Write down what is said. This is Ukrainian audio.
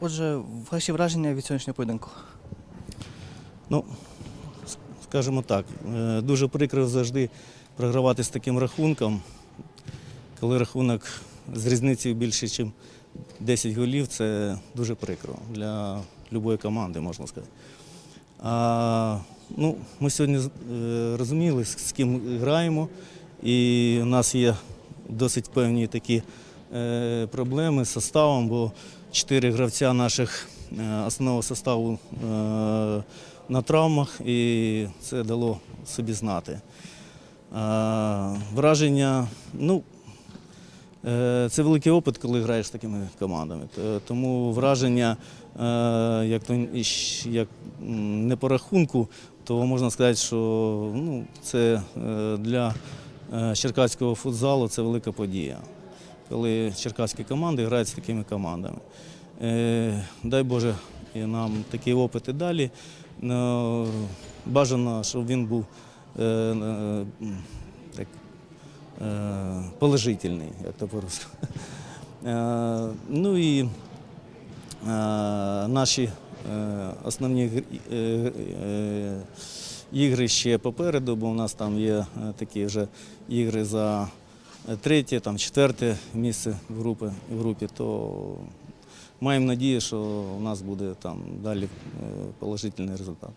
Отже, ваші враження від сьогоднішнього поєдинку? Ну, скажімо так, е, дуже прикро завжди програвати з таким рахунком. Коли рахунок з різницею більше, ніж 10 голів, це дуже прикро для будь-якої команди, можна сказати. А, ну, ми сьогодні е, розуміли, з ким граємо, і у нас є досить певні такі проблеми з составом, бо чотири гравця наших е, основного составу е, на травмах, і це дало собі знати. Враження, ну, е, це великий опит, коли граєш з такими командами. Тому враження, е, як, то, як не по рахунку, то можна сказати, що ну, це е, для е, черкаського футзалу це велика подія, коли черкаські команди грають з такими командами. Е, Дай Боже і нам такі опити далі. Ну, Бажано, щоб він був е, е, так, положительний, як то по-русски. Ну і наші основні гр- ігри ще попереду, бо у нас там є такі вже ігри за третє, там, четверте місце в групі, в групі, то маємо надію, що у нас буде там далі е, положительний результат.